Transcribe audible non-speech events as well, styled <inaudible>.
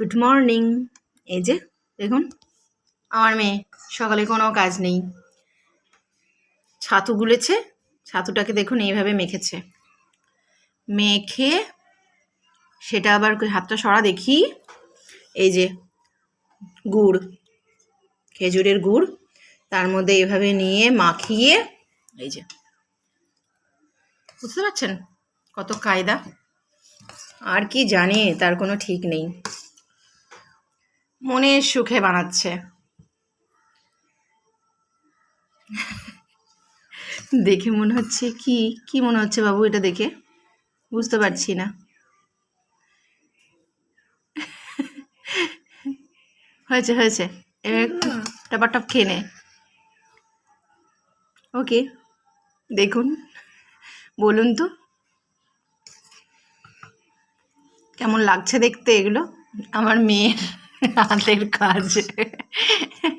Good morning এই যে, দেখুন, আমার মেয়ে, সকালে কোনো কাজ নেই। ছাতু গুলেছে, ছাতুটাকে দেখুন, এইভাবে মেখেছে। মেখে সেটা আবার হাতটা সরা দেখি। এই যে, গুড়, খেজুরের গুড়, তার মধ্যে এভাবে নিয়ে মাখিয়ে, এই যে। বুঝতে পারছেন কত কায়দা? আর কি জানে, তার কোনো ঠিক নেই। মনের সুখে বানাচ্ছে। দেখে মনে হচ্ছে কি কি মনে হচ্ছে বাবু এটা দেখে? বুঝতে পারছি না। হয়েছে হয়েছে। এবার একটু খেয়ে নে। ওকে দেখুন। বলুন তো। কেমন লাগছে দেখতে এগুলো? আমার মেয়ের। <laughs> হাতের কাজ <laughs>